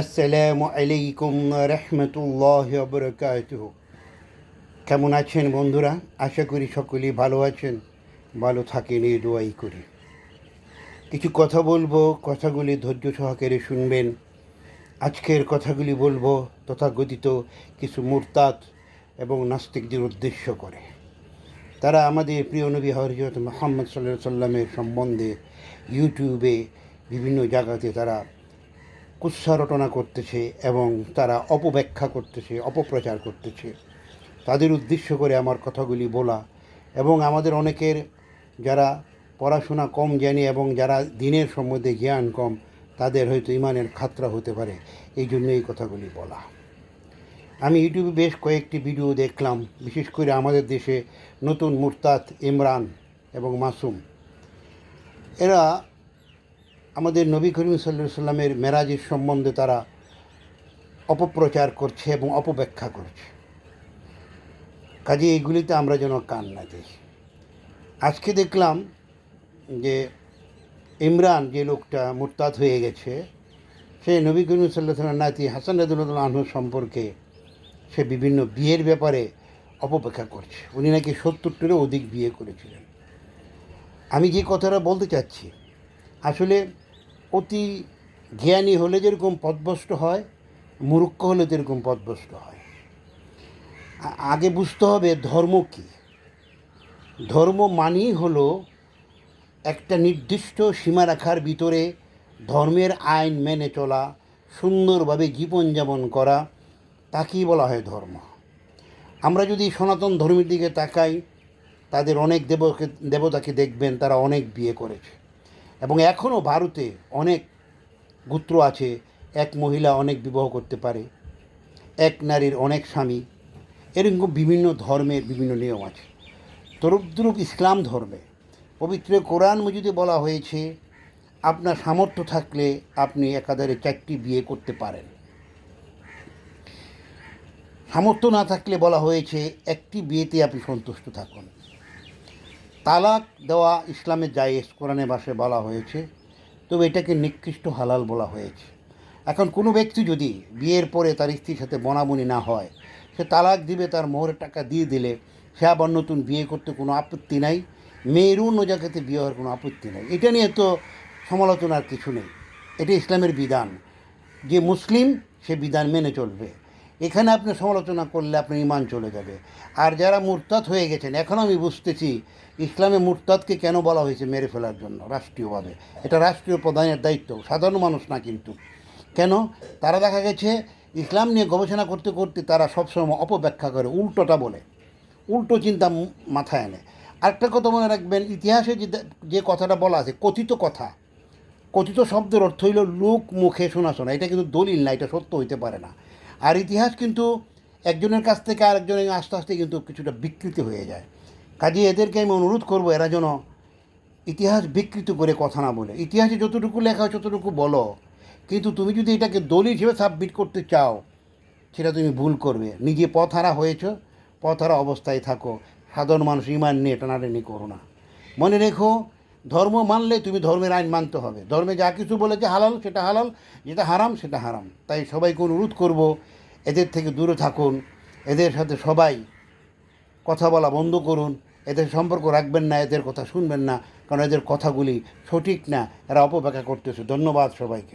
আসসালামু আলাইকুম রহমতুল্লাহ বরকাতুহ। কেমন আছেন বন্ধুরা? আশা করি সকলেই ভালো আছেন। ভালো থাকেন, এই দোয়াই করি। কিছু কথা বলব, কথাগুলি ধৈর্য সহকারে শুনবেন। আজকের কথাগুলি বলব তথাকথিত কিছু মুরতাদ এবং নাস্তিকদের উদ্দেশ্য করে। তারা আমাদের প্রিয় নবী হরজত মোহাম্মদ সাল্লাহ সাল্লামের সম্বন্ধে ইউটিউবে বিভিন্ন জায়গাতে তারা কুৎসা রটনা করতেছে এবং তারা অপব্যাখ্যা করতেছে, অপপ্রচার করতেছে। তাদের উদ্দেশ্য করে আমার কথাগুলি বলা এবং আমাদের অনেকের যারা পড়াশোনা কম জানে এবং যারা দিনের সম্বন্ধে জ্ঞান কম, তাদের হয়তো ইমানের খাতরা হতে পারে। এই জন্য এই কথাগুলি বলা। আমি ইউটিউবে বেশ কয়েকটি ভিডিও দেখলাম, বিশেষ করে আমাদের দেশে নতুন মুরতাদ ইমরান এবং মাসুম। এরা আমাদের নবী করিম সাল্লা সাল্লামের মেরাজের সম্বন্ধে তারা অপপ্রচার করছে এবং অপব্যাখ্যা করছে। কাজে এইগুলিতে আমরা যেন কান না দিই। আজকে দেখলাম যে ইমরান যে লোকটা মুরতাদ হয়ে গেছে, সে নবী করিম সাল্লাহ সাল্লাম নাতি হাসান রাদুল্লাহ আনহু সম্পর্কে সে বিভিন্ন বিয়ের ব্যাপারে অপব্যাখ্যা করছে। উনি নাকি সত্তরটিরও অধিক বিয়ে করেছিলেন। আমি যে কথাটা বলতে চাচ্ছি, আসলে অতি জ্ঞানী হলে যেরকম পথভ্রষ্ট হয়, মূর্খ হলে যেরকম পথভ্রষ্ট হয়। আগে বুঝতে হবে ধর্ম কী। ধর্ম মানেই হলো একটা নির্দিষ্ট সীমারেখার ভিতরে ধর্মের আইন মেনে চলা, সুন্দরভাবে জীবনযাপন করা, তাকেই বলা হয় ধর্ম। আমরা যদি সনাতন ধর্মের দিকে তাকাই, তাদের অনেক দেবকে, দেবতাকে দেখবেন, তারা অনেক বিয়ে করেছে। এবং এখনও ভারতে অনেক গোত্র আছে, এক মহিলা অনেক বিবাহ করতে পারে, এক নারীর অনেক স্বামী, এরকম বিভিন্ন ধর্মের বিভিন্ন নিয়ম আছে। তরুদ্রুপ ইসলাম ধর্মে, পবিত্র কোরআন মজিদে বলা হয়েছে, আপনার সামর্থ্য থাকলে আপনি একাধারে চারটি বিয়ে করতে পারেন। সামর্থ্য না থাকলে বলা হয়েছে, একটি বিয়েতে আপনি সন্তুষ্ট থাকুন। তালাক দেওয়া ইসলামের জায়েজ কোরআনে ভাষায় বলা হয়েছে, তবে এটাকে নিকৃষ্ট হালাল বলা হয়েছে। এখন কোনো ব্যক্তি যদি বিয়ের পরে তার স্ত্রীর সাথে বনাবনি না হয়, সে তালাক দিবে, তার মোহরের টাকা দিয়ে দিলে, সে আবার নতুন বিয়ে করতে কোনো আপত্তি নাই মেয়েরও অন্য জায়গাতে বিয়ে হওয়ার কোনো আপত্তি নেই। এটা নিয়ে তো সমালোচনার কিছু নেই। এটা ইসলামের বিধান। যে মুসলিম, সে বিধান মেনে চলবে। এখানে আপনি সমালোচনা করলে আপনার ইমান চলে যাবে। আর যারা মুরতাদ হয়ে গেছেন, এখন আমি বুঝতেছি ইসলামে মুরতাদকে কেন বলা হয়েছে মেরে ফেলার জন্য রাষ্ট্রীয়ভাবে। এটা রাষ্ট্রীয় প্রধানের দায়িত্ব, সাধারণ মানুষ না কিন্তু। কেন? তারা দেখা গেছে ইসলাম নিয়ে গবেষণা করতে করতে তারা সবসময় অপব্যাখ্যা করে, উল্টোটা বলে। উল্টো চিন্তা মাথায় আনে। আরেকটা কথা মনে রাখবেন, ইতিহাসে যে যে কথাটা বলা আছে, কথিত কথা। কথিত শব্দের অর্থ হইল লোক মুখে শোনা শোনা এটা কিন্তু দলিল না, এটা সত্য হইতে পারে না। আর ইতিহাস কিন্তু একজনের কাছ থেকে আরেকজনের আস্তে আস্তে কিন্তু কিছুটা বিকৃতি হয়ে যায়। কাজে এদেরকে আমি অনুরোধ করব, এরা যেন ইতিহাস বিকৃত করে কথা না বলে। ইতিহাসে যতটুকু লেখা হয় ততটুকু বলো, কিন্তু তুমি যদি এটাকে দলিল হিসেবে সাবমিট করতে চাও, সেটা তুমি ভুল করবে। নিজে পথহারা হয়েছ, পথ হারা অবস্থায় থাকো। সাধারণ মানুষ ইমান নিয়ে টানাটানি করো না। মনে রেখো ধর্ম মানলে তুমি ধর্মের আইন মানতে হবে। ধর্মে যা কিছু বলেছে হালাল, সেটা হালাল, যেটা হারাম, সেটা হারাম। তাই সবাইকে অনুরোধ করব, এদের থেকে দূরে থাকুন, এদের সাথে সবাই কথা বলা বন্ধ করুন, এদের সম্পর্ক রাখবেন না, এদের কথা শুনবেন না, কারণ এদের কথাগুলি সঠিক না, এরা অপব্যাখ্যা করতেছে। ধন্যবাদ সবাইকে।